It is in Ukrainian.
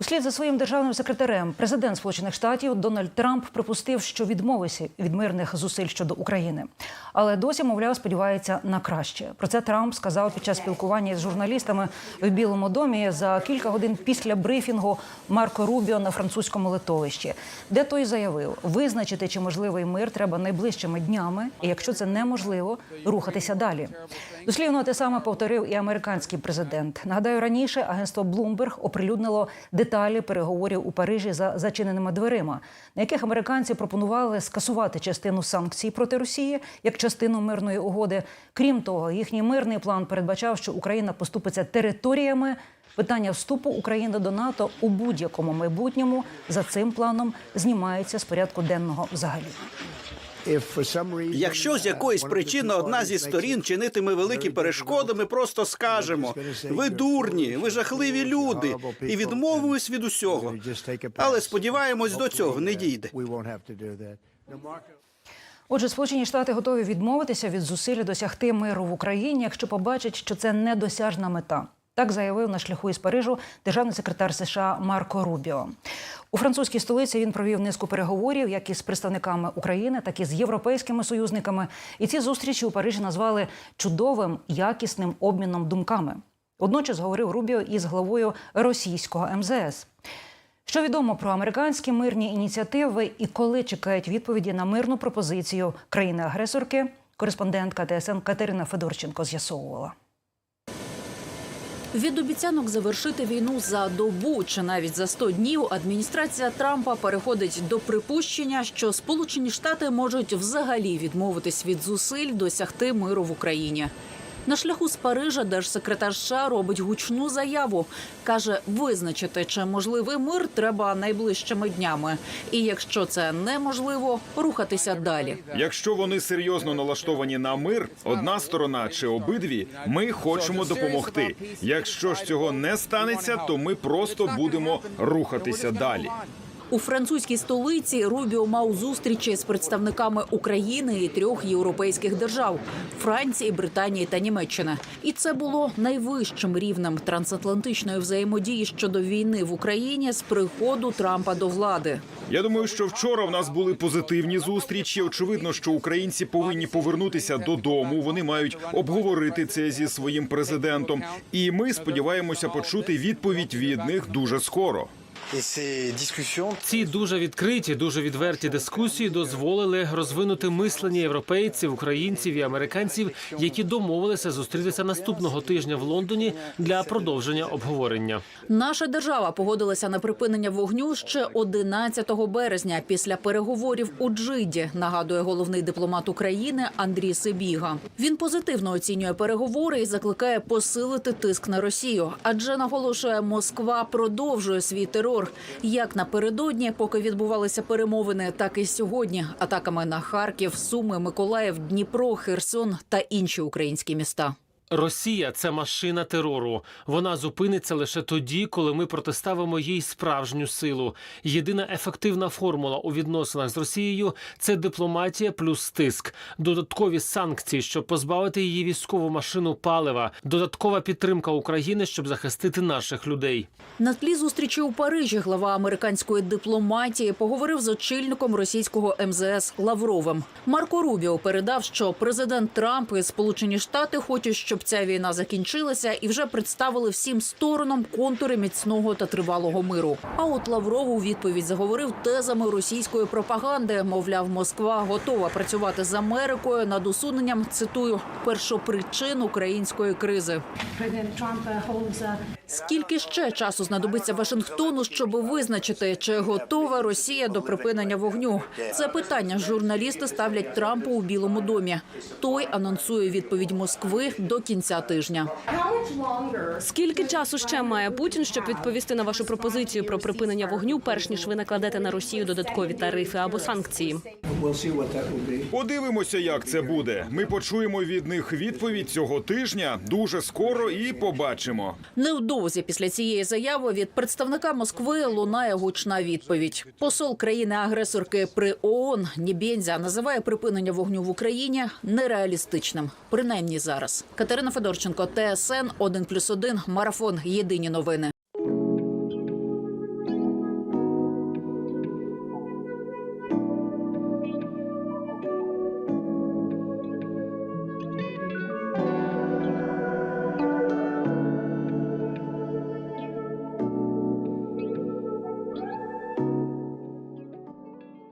Услід за своїм державним секретарем президент Сполучених Штатів Дональд Трамп припустив, що відмовився від мирних зусиль щодо України, але досі, мовляв, сподівається на краще. Про це Трамп сказав під час спілкування з журналістами в Білому домі за кілька годин після брифінгу Марко Рубіо на французькому литовищі, де той заявив, визначити, чи можливий мир треба найближчими днями, і якщо це неможливо, рухатися далі. Дослівно те саме повторив і американський президент. Нагадаю, раніше агентство Bloomberg оприлюднило деталі переговорів у Парижі за зачиненими дверима, на яких американці пропонували скасувати частину санкцій проти Росії як частину мирної угоди. Крім того, їхній мирний план передбачав, що Україна поступиться територіями. Питання вступу України до НАТО у будь-якому майбутньому за цим планом знімається з порядку денного взагалі. Якщо з якоїсь причини одна зі сторін чинитиме великі перешкоди, ми просто скажемо: ви дурні, ви жахливі люди, і відмовимось від усього. Але сподіваємось, до цього не дійде. Отже, Сполучені Штати готові відмовитися від зусиль досягти миру в Україні, якщо побачать, що це недосяжна мета. Так заявив на шляху із Парижу державний секретар США Марко Рубіо. У французькій столиці він провів низку переговорів, як із представниками України, так і з європейськими союзниками. І ці зустрічі у Парижі назвали чудовим якісним обміном думками. Водночас говорив Рубіо із главою російського МЗС. Що відомо про американські мирні ініціативи і коли чекають відповіді на мирну пропозицію країни-агресорки, кореспондентка ТСН Катерина Федорченко з'ясовувала. Від обіцянок завершити війну за добу чи навіть за 100 днів адміністрація Трампа переходить до припущення, що Сполучені Штати можуть взагалі відмовитись від зусиль досягти миру в Україні. На шляху з Парижа держсекретар США робить гучну заяву. каже, визначити, чи можливий мир треба найближчими днями. І якщо це неможливо, рухатися далі. Якщо вони серйозно налаштовані на мир, одна сторона чи обидві, ми хочемо допомогти. Якщо ж цього не станеться, то ми просто будемо рухатися далі. У французькій столиці Рубіо мав зустрічі з представниками України і трьох європейських держав Франції, Британії та Німеччини. І це було найвищим рівнем трансатлантичної взаємодії щодо війни в Україні з приходу Трампа до влади. Я думаю, що вчора в нас були позитивні зустрічі. Очевидно, що українці повинні повернутися додому. Вони мають обговорити це зі своїм президентом. І ми сподіваємося почути відповідь від них дуже скоро. Ці дуже відкриті, дуже відверті дискусії дозволили розвинути мислення європейців, українців і американців, які домовилися зустрітися наступного тижня в Лондоні для продовження обговорення. Наша держава погодилася на припинення вогню ще 11 березня після переговорів у Джиді. Нагадує головний дипломат України Андрій Сибіга. Він позитивно оцінює переговори і закликає посилити тиск на Росію, адже наголошує, Москва продовжує свій терор як напередодні, поки відбувалися перемовини, так і сьогодні атаками на Харків, Суми, Миколаїв, Дніпро, Херсон та інші українські міста. Росія це машина терору. Вона зупиниться лише тоді, коли ми протиставимо їй справжню силу. Єдина ефективна формула у відносинах з Росією це дипломатія плюс тиск, додаткові санкції, щоб позбавити її військову машину палива, додаткова підтримка України, щоб захистити наших людей. На тлі зустрічі у Парижі глава американської дипломатії поговорив з очільником російського МЗС Лавровим. Марко Рубіо передав, що президент Трамп і Сполучені Штати хочуть, щоб ця війна закінчилася, і вже представили всім сторонам контури міцного та тривалого миру. А от Лавров у відповідь заговорив тезами російської пропаганди. Мовляв, Москва готова працювати з Америкою над усуненням цитую першопричин української кризи. Скільки ще часу знадобиться Вашингтону, щоб визначити, чи готова Росія до припинення вогню? Це питання журналісти ставлять Трампу у Білому домі. Той анонсує відповідь Москви до кінця тижня. Скільки часу ще має Путін, щоб відповісти на вашу пропозицію про припинення вогню, перш ніж ви накладете на Росію додаткові тарифи або санкції? Подивимося, як це буде. Ми почуємо від них відповідь цього тижня дуже скоро і побачимо. Невдовзі після цієї заяви від представника Москви лунає гучна відповідь. Посол країни-агресорки при ООН Нібєнзя називає припинення вогню в Україні нереалістичним, принаймні зараз. Катерина Федорченко, ТСН 1+,1, Марафон. Єдині новини.